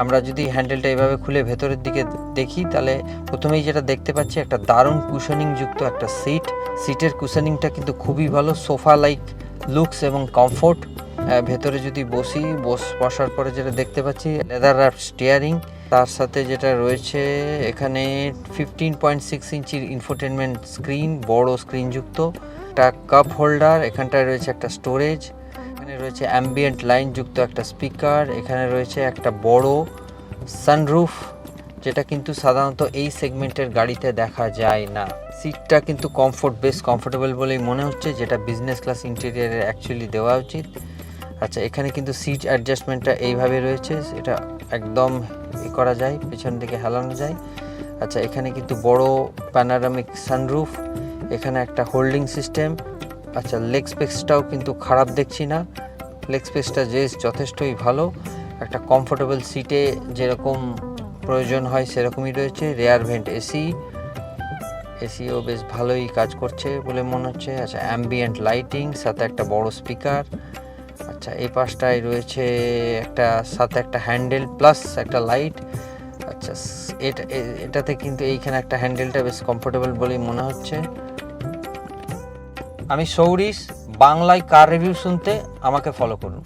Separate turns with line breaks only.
আমরা যদি হ্যান্ডেলটা এভাবে খুলে ভেতরের দিকে দেখি, তাহলে প্রথমেই যেটা দেখতে পাচ্ছি একটা দারুণ কুশনিং যুক্ত একটা সিট সিটের কুশনিংটা কিন্তু খুবই ভালো সোফা লাইক লুকস এবং কমফোর্ট ভেতরে যদি বসি, বস বসার পরে যেটা দেখতে পাচ্ছি লেদার র্যাপ স্টিয়ারিং তার সাথে যেটা রয়েছে, এখানে ফিফটিন পয়েন্ট সিক্স ইঞ্চির ইনফোটেনমেন্ট স্ক্রিন বড় স্ক্রিন যুক্ত একটা কাপ হোল্ডার এখানটায় রয়েছে একটা স্টোরেজ এখানে রয়েছে অ্যাম্বিয়েন্ট লাইন যুক্ত একটা স্পিকার এখানে রয়েছে একটা বড় সানরুফ যেটা কিন্তু সাধারণত এই সেগমেন্টের গাড়িতে দেখা যায় না। সিটটা কিন্তু কমফোর্ট বেশ কমফোর্টেবল বলেই মনে হচ্ছে, যেটা বিজনেস ক্লাস ইন্টেরিয়ারে অ্যাকচুয়ালি দেওয়া উচিত। আচ্ছা এখানে কিন্তু সিট অ্যাডজাস্টমেন্টটা এইভাবে রয়েছে, এটা একদম ই করা যায়, পেছন দিকে হেলানো যায়। আচ্ছা এখানে কিন্তু বড় প্যানারামিক সানরুফ এখানে একটা হোল্ডিং সিস্টেম আচ্ছা লেগ স্পেসটাও কিন্তু খারাপ দেখছি না। লেগ স্পেসটা যে যথেষ্টই ভালো। একটা কমফোর্টেবল সিটে যেরকম প্রয়োজন হয় সেরকমই রয়েছে। রেয়ার ভেন্ট এসি এসিও বেশ ভালোই কাজ করছে বলে মনে হচ্ছে। আচ্ছা অ্যাম্বিয়েন্ট লাইটিং সাথে একটা বড় স্পিকার আচ্ছা এই পাশটায় রয়েছে একটা, সাথে একটা হ্যান্ডেল প্লাস একটা লাইট আচ্ছা এটা এটাতে কিন্তু এইখানে একটা হ্যান্ডেলটা বেশ কমফোর্টেবল বলেই মনে হচ্ছে। আমি সৌরিস বাংলায় কার রিভিউ শুনতে আমাকে ফলো করুন।